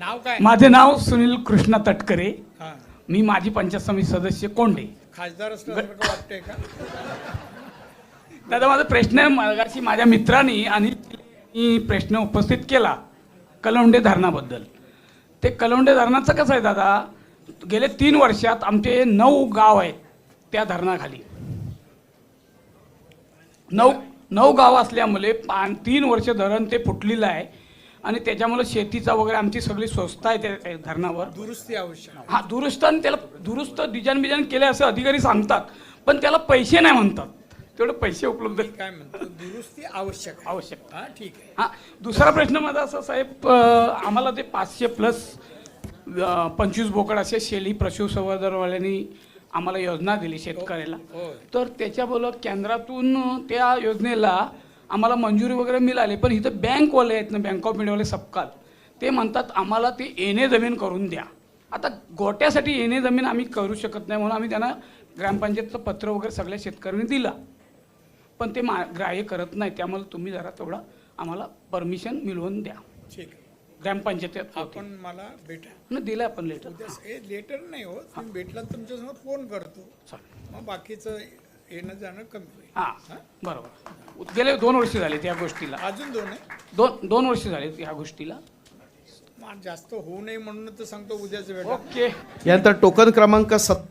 नाव काय? माझे नाव सुनील कृष्ण तटकरे. हा. मी माजी पंचायत समिती सदस्य कोंडे. खासदार असल्यासारखं वाटतंय का? दादा माझा प्रश्न मगाशी माझ्या मित्रांनी आणि मी प्रश्न उपस्थित केला कलौंडे धरणाबद्दल. ते कलौंडे धरणाचं कसं आहे दादा? गेले तीन वर्षात आमचे नऊ गाव आहेत त्या धरणाखाली. नऊ नऊ गाव असल्यामुळे पा तीन वर्ष धरण ते फुटलेलं आहे. आणि त्याच्यामुळे शेतीचा वगैरे आमची सगळी स्वस्त आहे त्या धरणावर दुरुस्ती आवश्यक. हा दुरुस्त आणि त्याला दुरुस्त डिझाईन बिजाईन केले असं अधिकारी सांगतात पण त्याला पैसे नाही म्हणतात तेवढे पैसे उपलब्ध काय म्हणतो दुरुस्ती आवश्यक. आवश्यक हा ठीक आहे हा दुसरा प्रश्न माझा असा साहेब आम्हाला ते पाचशे प्लस पंचवीस बोकड असे शेळी पशुसंवर्धनवाल्यांनी आम्हाला योजना दिली शेतकऱ्याला होय. तर त्याच्याबरोबर केंद्रातून त्या योजनेला आम्हाला मंजुरी वगैरे मिळाली पण इथं बँकवाले आहेत ना बँक ऑफ इंडियावाले सबकाल. ते म्हणतात आम्हाला ते येणे जमीन करून द्या. आता गोट्यासाठी येणे जमीन आम्ही करू शकत नाही म्हणून आम्ही त्यांना ग्रामपंचायतचं पत्र वगैरे सगळ्या शेतकऱ्यांनी दिला. पण ते मा ग्राह्य करत नाही त्यामुळे तुम्ही जरा तेवढा आम्हाला परमिशन मिळवून द्या. ठीक आहे. ग्रामपंचायत आपण मला भेटा न दिलं आपण लेटर लेटर नाही हो तुम्ही भेटला तर तुमच्यासमोर फोन करतो. मग बाकीचं येणं जाणं कमी होईल. हां बरोबर. गेले दोन वर्ष झाले त्या गोष्टीला. अजून दोन आहे. दोन दोन वर्ष झाले या गोष्टीला. जास्त होऊ नये म्हणून तर सांगतो उद्याच भेटा ओके. यानंतर टोकन क्रमांक सत्तर